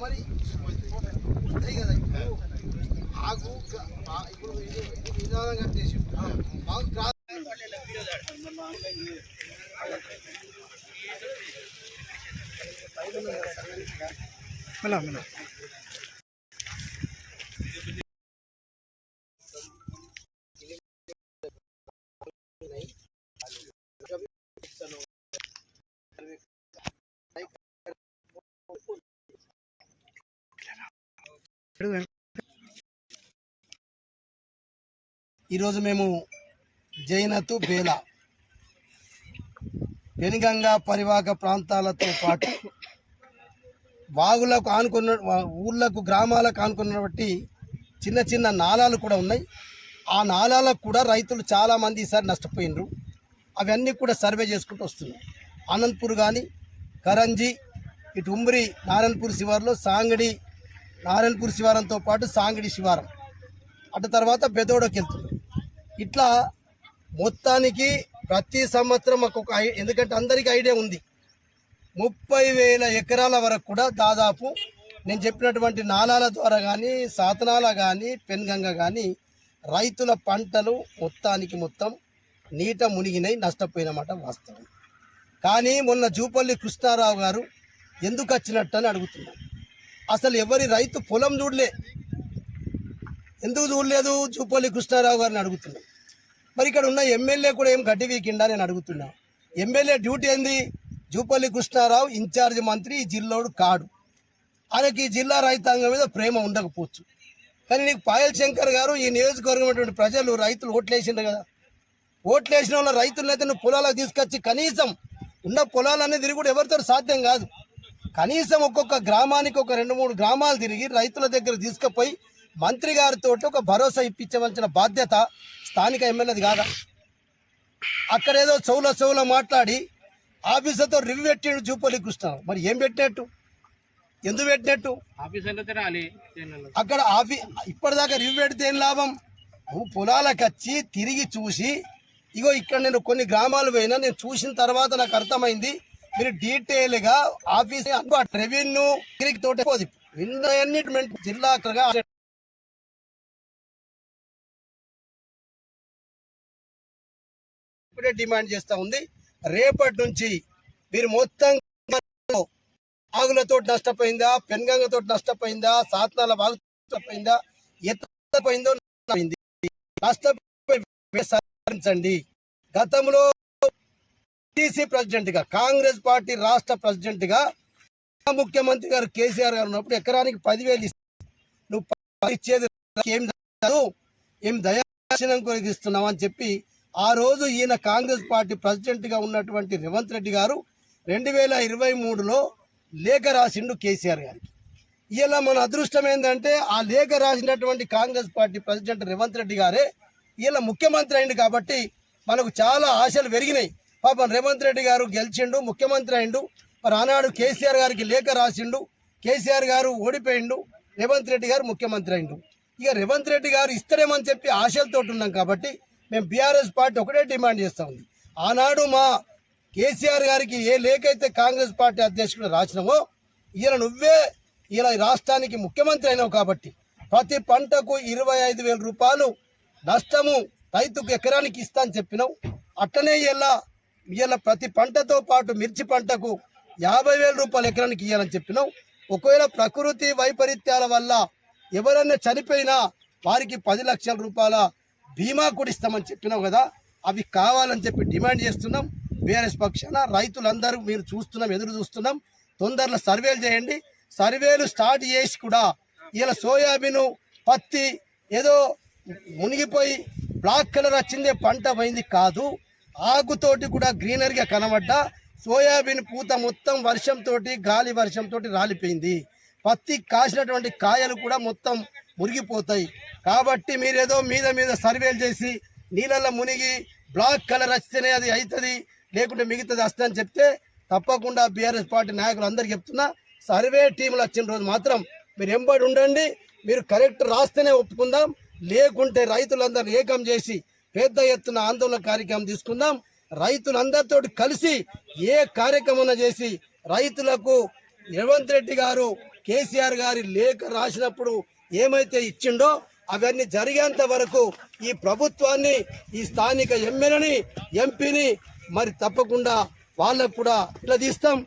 మరి అదే ఇప్పుడు ఇది కట్టేసి క్రాస్ ఈరోజు మేము జైనతు బేలా వెనుగంగా పరివాహక ప్రాంతాలతో పాటు వాగులకు ఆనుకున్న వా- ఊర్లకు గ్రామాలకు ఆనుకున్నటువంటి చిన్న చిన్న నాళాలు కూడా ఉన్నాయి. ఆ నాళాలకు కూడా రైతులు చాలామంది ఈసారి నష్టపోయినరు. అవన్నీ కూడా సర్వే చేసుకుంటూ వస్తున్నాయి అనంతపూర్ కానీ కరంజీ ఇటు ఉమ్రి నారాయణపూర్ శివారులో సాంగడి నారాయణపూర్ శివారంతో పాటు సాంగిడి శివారం. అటు తర్వాత బెదోడకి వెళ్తుంది ఇట్లా మొత్తానికి ప్రతి సంవత్సరం మాకు ఒక ఎందుకంటే అందరికీ ఐడియా ఉంది. ముప్పై వేల ఎకరాల వరకు కూడా దాదాపు నేను చెప్పినటువంటి నాణాల ద్వారా కానీ సాధనాల కానీ పెన్గంగ కానీ రైతుల పంటలు మొత్తానికి మొత్తం నీట మునిగినాయి నష్టపోయినమాట వాస్తవం. కానీ మొన్న జూపల్లి కృష్ణారావు గారు ఎందుకు వచ్చినట్టు అని అడుగుతున్నాను. అసలు ఎవరి రైతు పొలం చూడలే. ఎందుకు చూడలేదు? జూపల్లి కృష్ణారావు గారిని అడుగుతున్నాం. మరి ఇక్కడ ఉన్న ఎమ్మెల్యే కూడా ఏం గడ్డి వీకిండా నేను అడుగుతున్నా. ఎమ్మెల్యే డ్యూటీ ఏంది? జూపల్లి కృష్ణారావు ఇన్ఛార్జ్ మంత్రి ఈ జిల్లాడు కాడు. ఆయనకి ఈ జిల్లా రైతాంగం మీద ప్రేమ ఉండకపోవచ్చు. కానీ నీకు పాయల్ శంకర్ గారు ఈ నియోజకవర్గం అటువంటి ప్రజలు రైతులు ఓట్లేసిండ్రు కదా. ఓట్లేసిన వాళ్ళ రైతులను అయితే నువ్వు పొలాలకు తీసుకొచ్చి కనీసం ఉన్న పొలాలన్నీ తిరిగి కూడా ఎవరితో సాధ్యం కాదు. కనీసం ఒక్కొక్క గ్రామానికి ఒక రెండు మూడు గ్రామాలు తిరిగి రైతుల దగ్గర తీసుకుపోయి మంత్రి గారితో ఒక భరోసా ఇప్పించవలసిన బాధ్యత స్థానిక ఎమ్మెల్యేది కాదా? అక్కడేదో చౌల చౌల మాట్లాడి ఆఫీసర్తో రివ్యూ పెట్టిండు జూపల్లి కృష్ణ. మరి ఏం పెట్టినట్టు? ఎందుకు పెట్టినట్టు? అక్కడ ఆఫీ ఇప్పటిదాకా రివ్యూ పెడితే ఏం లాభం? నువ్వు పొలాలకు వచ్చి తిరిగి చూసి ఇగో ఇక్కడ నేను కొన్ని గ్రామాలు పోయినా నేను చూసిన తర్వాత నాకు అర్థమైంది మీరు డీటెయిల్గా ఆఫీస్ రెవెన్యూ తిరిగి తోటే పోదు. ఇన్ని జిల్లా ఇప్పుడే డిమాండ్ చేస్తా ఉంది. రేపటి నుంచి మీరు మొత్తం ఆగులతో నష్టపోయిందా పెన్గంగతో నష్టపోయిందా సాత్నాల బాగు నష్టపోయిందా ఎత్తపోయిందో నష్టపోయింది. నష్టపోయి గతంలో టీసీ ప్రెసిడెంట్గా కాంగ్రెస్ పార్టీ రాష్ట్ర ప్రెసిడెంట్గా ముఖ్యమంత్రి గారు కేసీఆర్ గారు ఉన్నప్పుడు ఎకరానికి పదివేలు ఇస్తా నువ్వు పది ఇచ్చేది ఏం ఏం దయాశనం కొరకు ఇస్తున్నావు అని చెప్పి ఆ రోజు ఈయన కాంగ్రెస్ పార్టీ ప్రెసిడెంట్గా ఉన్నటువంటి రేవంత్ రెడ్డి గారు రెండు వేల ఇరవై మూడులో లేఖ రాసిండు కేసీఆర్ గారికి. ఇలా మన అదృష్టం ఏంటంటే ఆ లేఖ రాసినటువంటి Congress party president Revanth Reddy గారే ఇలా ముఖ్యమంత్రి అయింది కాబట్టి మనకు చాలా ఆశలు పెరిగినాయి. పాపం రేవంత్ రెడ్డి గారు గెలిచిండు ముఖ్యమంత్రి అయిండు మరి ఆనాడు కేసీఆర్ గారికి లేఖ రాసిండు కేసీఆర్ గారు ఓడిపోయిండు రేవంత్ రెడ్డి గారు ముఖ్యమంత్రి అయిండు. ఇక రేవంత్ రెడ్డి గారు ఇస్తారేమని చెప్పి ఆశలతో ఉన్నాం కాబట్టి మేము బీఆర్ఎస్ పార్టీ ఒకటే డిమాండ్ చేస్తా ఉంది. ఆనాడు మా కేసీఆర్ గారికి ఏ లేఖ అయితే కాంగ్రెస్ పార్టీ అధ్యక్షుడు రాసినామో ఈయన నువ్వే ఇలా రాష్ట్రానికి ముఖ్యమంత్రి అయినావు కాబట్టి ప్రతి పంటకు ఇరవై ఐదు వేల రూపాయలు నష్టము రైతుకు ఎకరానికి ఇస్తా అని చెప్పినావు. అట్లనే ఇలా ఇలా ప్రతి పంటతో పాటు మిర్చి పంటకు యాభై వేల రూపాయలు ఎకరానికి ఇవ్వాలని చెప్పినాం. ఒకవేళ ప్రకృతి వైపరీత్యాల వల్ల ఎవరైనా చనిపోయినా వారికి పది లక్షల రూపాయల బీమా కూడా ఇస్తామని చెప్పినావు కదా. అవి కావాలని చెప్పి డిమాండ్ చేస్తున్నాం. బీఆర్ఎస్ పక్షాన రైతులందరూ మీరు చూస్తున్నాం ఎదురు చూస్తున్నాం. తొందరలో సర్వేలు చేయండి. సర్వేలు స్టార్ట్ చేసి కూడా ఇలా సోయాబీన్ పత్తి ఏదో మునిగిపోయి బ్లాక్ కలర్ వచ్చిందే పంట పోయింది కాదు. ఆకుతోటి కూడా గ్రీనరీగా కనబడ్డ సోయాబీన్ పూత మొత్తం వర్షంతో గాలి వర్షంతో రాలిపోయింది. పత్తి కాసినటువంటి కాయలు కూడా మొత్తం మురిగిపోతాయి. కాబట్టి మీరేదో మీద మీద సర్వేలు చేసి నీళ్ళల్లో మునిగి బ్లాక్ కలర్ వస్తేనే అది అవుతుంది లేకుంటే మిగతాది వస్తుందని చెప్తే తప్పకుండా బీఆర్ఎస్ పార్టీ నాయకులు అందరికీ చెప్తున్నా సర్వే టీంలు వచ్చిన రోజు మాత్రం మీరు ఎంబడి ఉండండి మీరు కరెక్ట్ రాస్తేనే ఒప్పుకుందాం లేకుంటే రైతులందరూ ఏకం చేసి పెద్ద ఎత్తున ఆందోళన కార్యక్రమం తీసుకుందాం. రైతులందరితో కలిసి ఏ కార్యక్రమం చేసి రైతులకు రేవంత్ రెడ్డి గారు కేసీఆర్ గారి లేఖ రాసినప్పుడు ఏమైతే ఇచ్చిండో అవన్నీ జరిగేంత వరకు ఈ ప్రభుత్వాన్ని ఈ స్థానిక ఎమ్మెల్యేని ఎంపీని మరి తప్పకుండా వాళ్ళకు కూడా ఇలా తీస్తాం